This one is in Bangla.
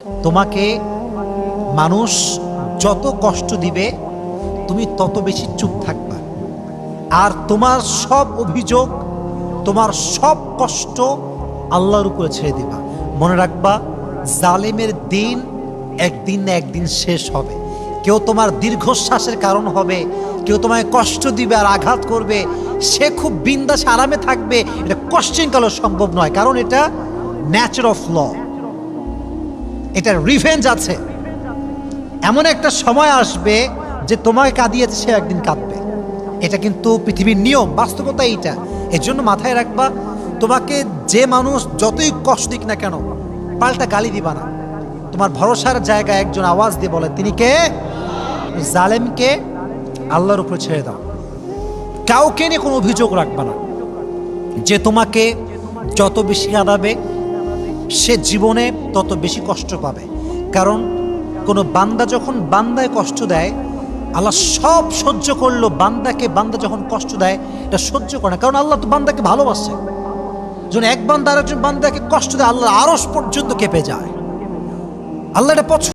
তোমাকে মানুষ যত কষ্ট দিবে, তুমি তত বেশি চুপ থাকবা। আর তোমার সব অভিযোগ, তোমার সব কষ্ট আল্লাহর উপরে ছেড়ে দিবা। মনে রাখবা, জালেমের দিন একদিন না একদিন শেষ হবে। কেউ তোমার দীর্ঘশ্বাসের কারণ হবে, কেউ তোমায় কষ্ট দিবে আর আঘাত করবে। সে খুব বিন্দাসে আরামে থাকবে। এটা কোশ্চেন কালো সম্ভব নয়, কারণ এটা ন্যাচার অফ ল এটা রিভেঞ্জ আছে। এমন একটা সময় আসবে যে তোমায় কাঁদিয়েছে, সে একদিন কাঁদবে। এটা কিন্তু পৃথিবীর নিয়ম, বাস্তবতা এইটা। এর জন্য মাথায় রাখবা, তোমাকে যে মানুষ যতই কষ্ট দিক না কেন, পাল্টা গালি দিবা না। তোমার ভরসার জায়গায় একজন আওয়াজ দিয়ে বলে, তিনি কে? জালেমকে আল্লাহর উপরে ছেড়ে দাও। কাউকে নিয়ে কোনো অভিযোগ রাখবা না। যে তোমাকে যত বেশি কাঁদাবে সে জীবনে তত বেশি কষ্ট পাবে। কারণ কোনো বান্দা যখন বান্দায় কষ্ট দেয়, আল্লাহ সব সহ্য করল, বান্দাকে বান্দা যখন কষ্ট দেয়, এটা সহ্য করে না। কারণ আল্লাহ তো বান্দাকে ভালোবাসে। যখন এক বান্দা আরেকজন বান্দাকে কষ্ট দেয় আল্লাহ আরস পর্যন্ত কেঁপে যায়। আল্লাহ এটা পছন্দ